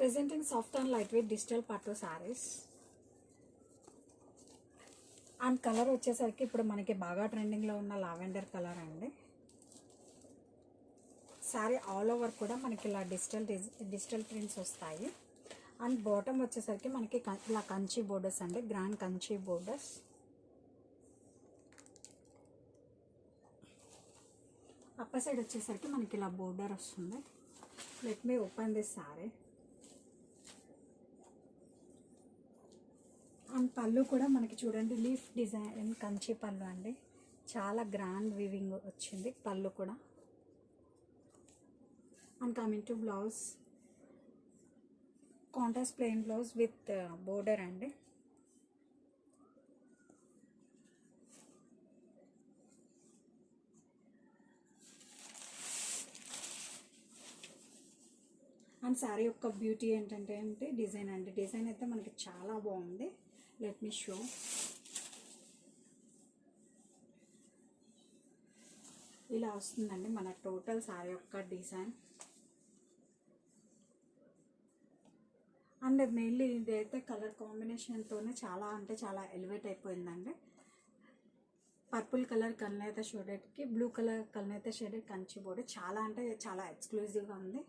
Presenting soft and lightweight digital పట్టు sarees. And colour వచ్చేసరికి ఇప్పుడు మనకి బాగా ట్రెండింగ్లో ఉన్న లావెండర్ కలర్ అండి. శారీ ఆల్ ఓవర్ కూడా మనకి ఇలా డిజిటల్ డిజిటల్ ప్రింట్స్ వస్తాయి. అండ్ బాటమ్ వచ్చేసరికి మనకి ఇలా కంచి బోర్డర్స్ అండి grand Kanchi borders upper side వచ్చేసరికి మనకి ఇలా బోర్డర్ వస్తుంది. Let me open this sari and పళ్ళు కూడా మనకి చూడండి లీఫ్ డిజైన్ కంచి పళ్ళు అండి. చాలా గ్రాండ్ వివింగ్ వచ్చింది పళ్ళు కూడా. And coming to blouse contrast plain blouse with border అండి. అండ్ శారీ యొక్క బ్యూటీ ఏంటంటే అంటే డిజైన్ అండి. డిజైన్ అయితే మనకి చాలా బాగుంది. లెట్ మీ షో ఇలా వస్తుందండి మన టోటల్ సారీ యొక్క డిజైన్. అండ్ మెయిన్లీ ఇదైతే కలర్ కాంబినేషన్తోనే చాలా అంటే చాలా ఎలివేట్ అయిపోయిందండి. పర్పుల్ కలర్ కల్నేత షేడెడ్కి బ్లూ కలర్ కల్నేత షేడెడ్ కంచి బోర్డు చాలా అంటే చాలా ఎక్స్క్లూజివ్గా ఉంది.